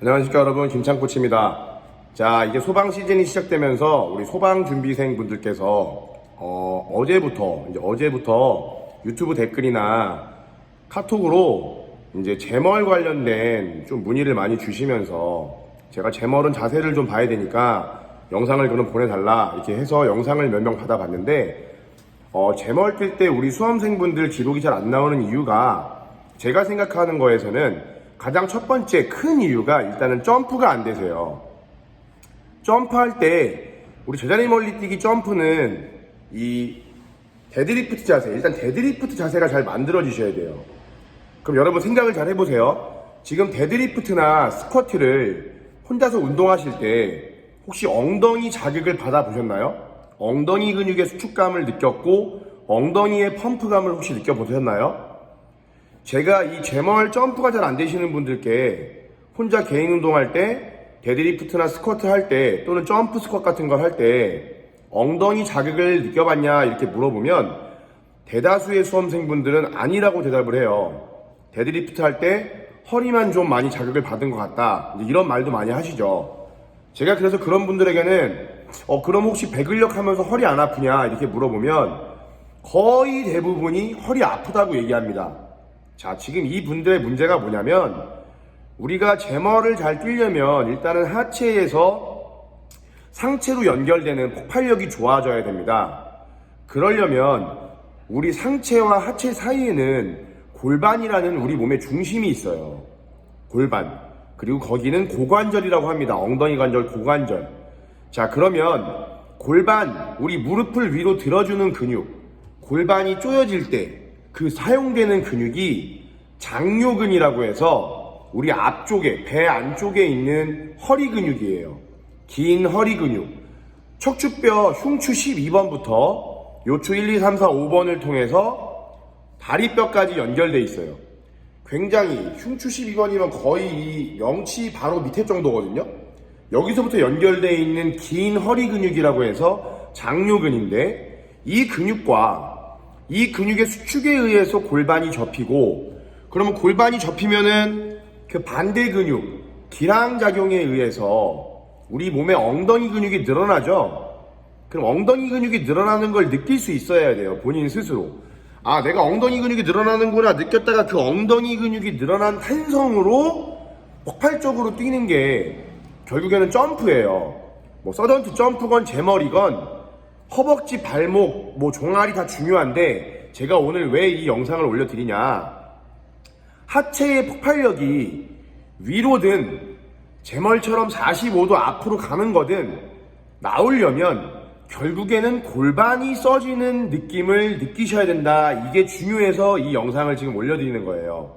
안녕하십니까 여러분 김창코치입니다. 자 이제 소방 시즌이 시작되면서 우리 소방 준비생 분들께서 어, 어제부터 이제 어제부터 유튜브 댓글이나 카톡으로 이제 재멀 관련된 좀 문의를 많이 주시면서 제가 재멀은 자세를 좀 봐야 되니까 영상을 그럼 보내달라 이렇게 해서 영상을 몇 명 받아봤는데 어, 재멀 뛸 때 우리 수험생분들 기록이 잘 안 나오는 이유가 제가 생각하는 거에서는 가장 첫 번째 큰 이유가 일단은 점프가 안 되세요. 점프할 때 우리 제자리 멀리 뛰기 점프는 이 데드리프트 자세, 일단 데드리프트 자세가 잘 만들어지셔야 돼요. 그럼 여러분 생각을 잘 해보세요. 지금 데드리프트나 스쿼트를 혼자서 운동하실 때 혹시 엉덩이 자극을 받아보셨나요? 엉덩이 근육의 수축감을 느꼈고 엉덩이의 펌프감을 혹시 느껴보셨나요? 제가 이 제멀 점프가 잘 안 되시는 분들께 혼자 개인 운동할 때 데드리프트나 스쿼트 할 때 또는 점프 스쿼트 같은 걸 할 때 엉덩이 자극을 느껴봤냐 이렇게 물어보면 대다수의 수험생분들은 아니라고 대답을 해요. 데드리프트 할 때 허리만 좀 많이 자극을 받은 것 같다. 이런 말도 많이 하시죠. 제가 그래서 그런 분들에게는 어 그럼 혹시 배근력 하면서 허리 안 아프냐 이렇게 물어보면 거의 대부분이 허리 아프다고 얘기합니다. 자, 지금 이 분들의 문제가 뭐냐면 우리가 제머를 잘 뛰려면 일단은 하체에서 상체로 연결되는 폭발력이 좋아져야 됩니다. 그러려면 우리 상체와 하체 사이에는 골반이라는 우리 몸의 중심이 있어요. 골반. 그리고 거기는 고관절이라고 합니다. 엉덩이 관절, 고관절. 자, 그러면 골반, 우리 무릎을 위로 들어주는 근육, 골반이 쪼여질 때 그 사용되는 근육이 장요근이라고 해서 우리 앞쪽에, 배 안쪽에 있는 허리 근육이에요. 긴 허리 근육. 척추뼈 흉추 12번부터 요추 1, 2, 3, 4, 5번을 통해서 다리뼈까지 연결돼 있어요. 굉장히 흉추 12번이면 거의 이 명치 바로 밑에 정도거든요. 여기서부터 연결되어 있는 긴 허리 근육이라고 해서 장요근인데 이 근육과 이 근육의 수축에 의해서 골반이 접히고 그러면 골반이 접히면은 그 반대 근육 기랑작용에 의해서 우리 몸의 엉덩이 근육이 늘어나죠. 그럼 엉덩이 근육이 늘어나는 걸 느낄 수 있어야 돼요. 본인 스스로. 아, 내가 엉덩이 근육이 늘어나는구나 느꼈다가 그 엉덩이 근육이 늘어난 탄성으로 폭발적으로 뛰는 게 결국에는 점프예요. 뭐 서던트 점프건 제머리건 허벅지, 발목, 뭐 종아리 다 중요한데 제가 오늘 왜 이 영상을 올려드리냐. 하체의 폭발력이 위로든 제멀처럼 45도 앞으로 가는 거든 나오려면 결국에는 골반이 써지는 느낌을 느끼셔야 된다. 이게 중요해서 이 영상을 지금 올려드리는 거예요.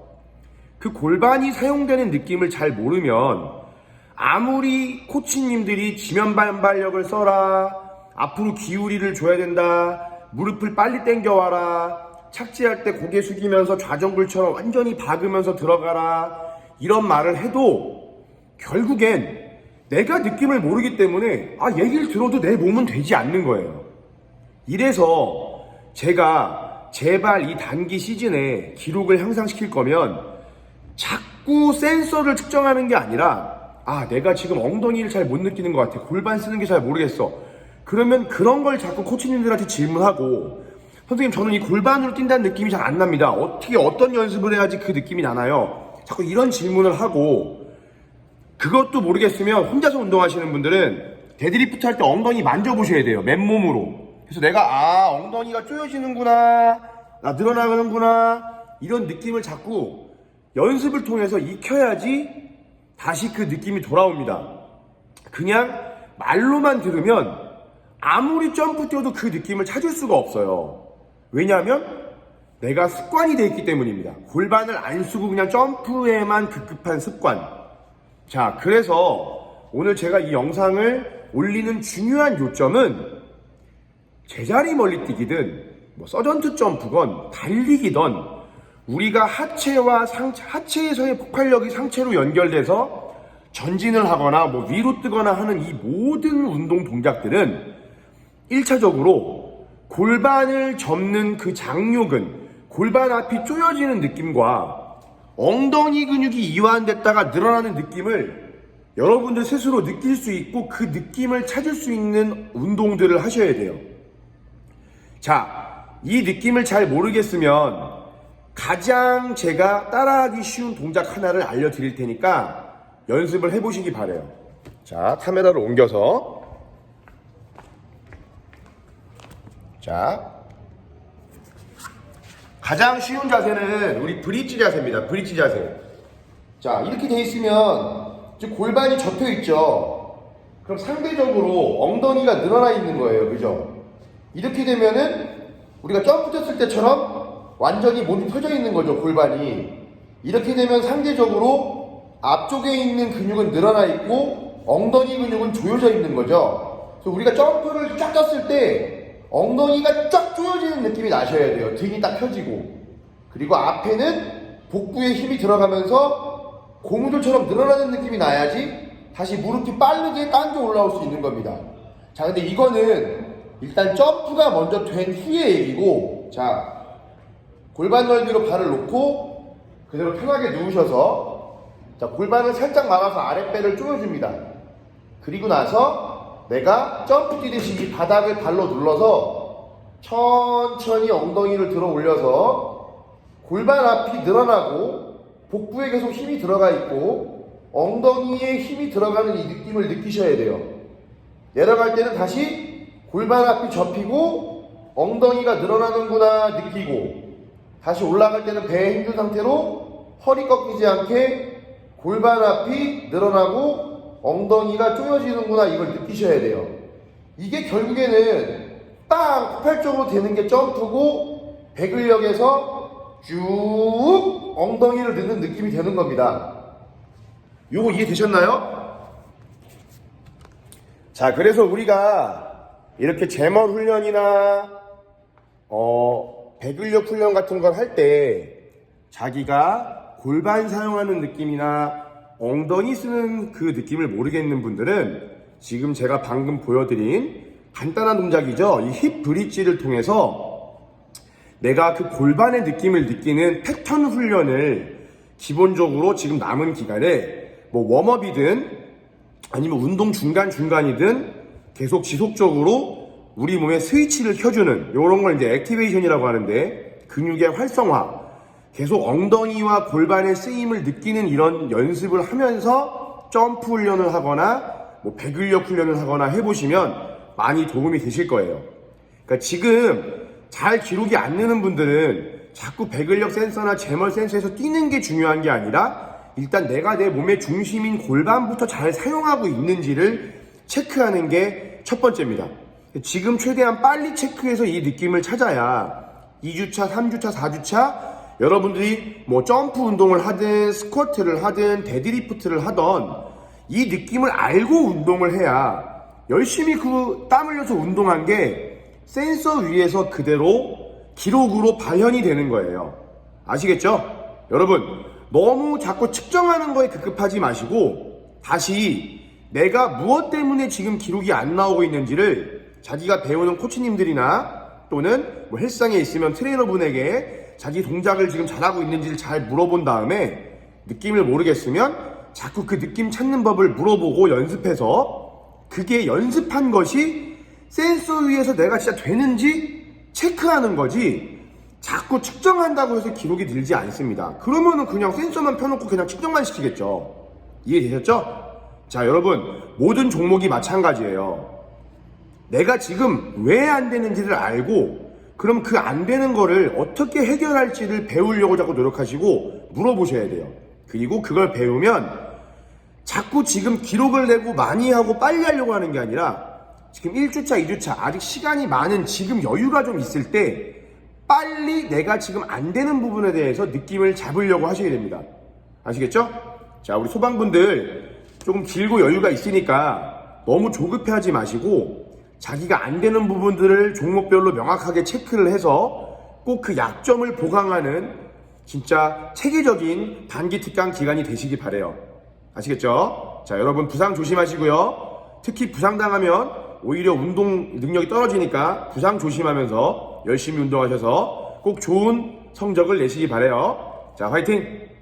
그 골반이 사용되는 느낌을 잘 모르면 아무리 코치님들이 지면 반발력을 써라, 앞으로 기울이를 줘야 된다, 무릎을 빨리 당겨와라, 착지할 때 고개 숙이면서 좌정글처럼 완전히 박으면서 들어가라, 이런 말을 해도 결국엔 내가 느낌을 모르기 때문에 아, 얘기를 들어도 내 몸은 되지 않는 거예요. 이래서 제가 제발 이 단기 시즌에 기록을 향상시킬 거면 자꾸 센서를 측정하는 게 아니라 아 내가 지금 엉덩이를 잘 못 느끼는 것 같아. 골반 쓰는 게 잘 모르겠어 그러면 그런 걸 자꾸 코치님들한테 질문하고 선생님 저는 이 골반으로 뛴다는 느낌이 잘 안 납니다. 어떻게 어떤 연습을 해야지 그 느낌이 나나요? 자꾸 이런 질문을 하고 그것도 모르겠으면 혼자서 운동하시는 분들은 데드리프트 할 때 엉덩이 만져보셔야 돼요 맨몸으로. 그래서 내가 아 엉덩이가 쪼여지는구나 나 늘어나는구나 이런 느낌을 자꾸 연습을 통해서 익혀야지 다시 그 느낌이 돌아옵니다. 그냥 말로만 들으면 아무리 점프 뛰어도 그 느낌을 찾을 수가 없어요. 왜냐하면 내가 습관이 돼 있기 때문입니다. 골반을 안 쓰고 그냥 점프에만 급급한 습관. 자, 그래서 오늘 제가 이 영상을 올리는 중요한 요점은 제자리 멀리 뛰기든 뭐 서전트 점프건 달리기든 우리가 하체와 상체, 하체에서의 폭발력이 상체로 연결돼서 전진을 하거나 뭐 위로 뜨거나 하는 이 모든 운동 동작들은 1차적으로 골반을 접는 그 장요근, 골반 앞이 쪼여지는 느낌과 엉덩이 근육이 이완됐다가 늘어나는 느낌을 여러분들 스스로 느낄 수 있고 그 느낌을 찾을 수 있는 운동들을 하셔야 돼요. 자, 이 느낌을 잘 모르겠으면 가장 제가 따라하기 쉬운 동작 하나를 알려드릴 테니까 연습을 해보시기 바래요. 자, 카메라를 옮겨서 자, 가장 쉬운 자세는 우리 브릿지 자세입니다. 브릿지 자세. 자, 이렇게 돼 있으면 지금 골반이 접혀 있죠. 그럼 상대적으로 엉덩이가 늘어나 있는 거예요. 그죠? 이렇게 되면은 우리가 점프 뛰었을 때처럼 완전히 몸이 펴져 있는 거죠. 골반이. 이렇게 되면 상대적으로 앞쪽에 있는 근육은 늘어나 있고 엉덩이 근육은 조여져 있는 거죠. 그래서 우리가 점프를 쫙 떴을 때 엉덩이가 쫙 조여지는 느낌이 나셔야 돼요. 등이 딱 펴지고. 그리고 앞에는 복부에 힘이 들어가면서 고무줄처럼 늘어나는 느낌이 나야지 다시 무릎이 빠르게 당겨 올라올 수 있는 겁니다. 자, 근데 이거는 일단 점프가 먼저 된 후의 얘기고, 자, 골반 넓이로 발을 놓고 그대로 편하게 누우셔서 자, 골반을 살짝 막아서 아랫배를 조여줍니다. 그리고 나서 내가 점프 뛰듯이 이 바닥을 발로 눌러서 천천히 엉덩이를 들어 올려서 골반 앞이 늘어나고 복부에 계속 힘이 들어가 있고 엉덩이에 힘이 들어가는 이 느낌을 느끼셔야 돼요. 내려갈 때는 다시 골반 앞이 접히고 엉덩이가 늘어나는구나 느끼고 다시 올라갈 때는 배에 힘준 상태로 허리 꺾이지 않게 골반 앞이 늘어나고 엉덩이가 조여지는구나 이걸 느끼셔야 돼요. 이게 결국에는 땅 폭발적으로 되는 게 점프고 배근력에서 쭉 엉덩이를 넣는 느낌이 되는 겁니다. 요거 이해되셨나요? 자, 그래서 우리가 이렇게 제멀 훈련이나 어, 배근력 훈련 같은 걸 할 때 자기가 골반 사용하는 느낌이나 엉덩이 쓰는 그 느낌을 모르겠는 분들은 지금 제가 방금 보여드린 간단한 동작이죠. 이 힙 브릿지를 통해서 내가 그 골반의 느낌을 느끼는 패턴 훈련을 기본적으로 지금 남은 기간에 뭐 웜업이든 아니면 운동 중간중간이든 계속 지속적으로 우리 몸의 스위치를 켜주는 이런 걸 이제 액티베이션이라고 하는데 근육의 활성화 계속 엉덩이와 골반의 쓰임을 느끼는 이런 연습을 하면서 점프 훈련을 하거나 뭐 배근력 훈련을 하거나 해보시면 많이 도움이 되실 거예요. 그러니까 지금 잘 기록이 안 느는 분들은 자꾸 배근력 센서나 제멀 센서에서 뛰는 게 중요한 게 아니라 일단 내가 내 몸의 중심인 골반부터 잘 사용하고 있는지를 체크하는 게 첫 번째입니다. 지금 최대한 빨리 체크해서 이 느낌을 찾아야 2주차, 3주차, 4주차 여러분들이 뭐 점프 운동을 하든 스쿼트를 하든 데드리프트를 하던 이 느낌을 알고 운동을 해야 열심히 그 땀 흘려서 운동한 게 센서 위에서 그대로 기록으로 발현이 되는 거예요. 아시겠죠? 여러분, 너무 자꾸 측정하는 거에 급급하지 마시고 다시 내가 무엇 때문에 지금 기록이 안 나오고 있는지를 자기가 배우는 코치님들이나 또는 뭐 헬스장에 있으면 트레이너분에게 자기 동작을 지금 잘하고 있는지를 잘 물어본 다음에 느낌을 모르겠으면 자꾸 그 느낌 찾는 법을 물어보고 연습해서 그게 연습한 것이 센서 위에서 내가 진짜 되는지 체크하는 거지 자꾸 측정한다고 해서 기록이 늘지 않습니다. 그러면은 그냥 센서만 펴놓고 그냥 측정만 시키겠죠. 이해되셨죠? 자, 여러분, 모든 종목이 마찬가지예요. 내가 지금 왜 안 되는지를 알고 그럼 그 안 되는 거를 어떻게 해결할지를 배우려고 자꾸 노력하시고 물어보셔야 돼요. 그리고 그걸 배우면 자꾸 지금 기록을 내고 많이 하고 빨리 하려고 하는 게 아니라 지금 1주차, 2주차 아직 시간이 많은 지금 여유가 좀 있을 때 빨리 내가 지금 안 되는 부분에 대해서 느낌을 잡으려고 하셔야 됩니다. 아시겠죠? 자, 우리 소방분들 조금 길고 여유가 있으니까 너무 조급해 하지 마시고 자기가 안 되는 부분들을 종목별로 명확하게 체크를 해서 꼭 그 약점을 보강하는 진짜 체계적인 단기 특강 기간이 되시기 바래요. 아시겠죠? 자, 여러분 부상 조심하시고요. 특히 부상당하면 오히려 운동 능력이 떨어지니까 부상 조심하면서 열심히 운동하셔서 꼭 좋은 성적을 내시기 바래요. 자, 화이팅!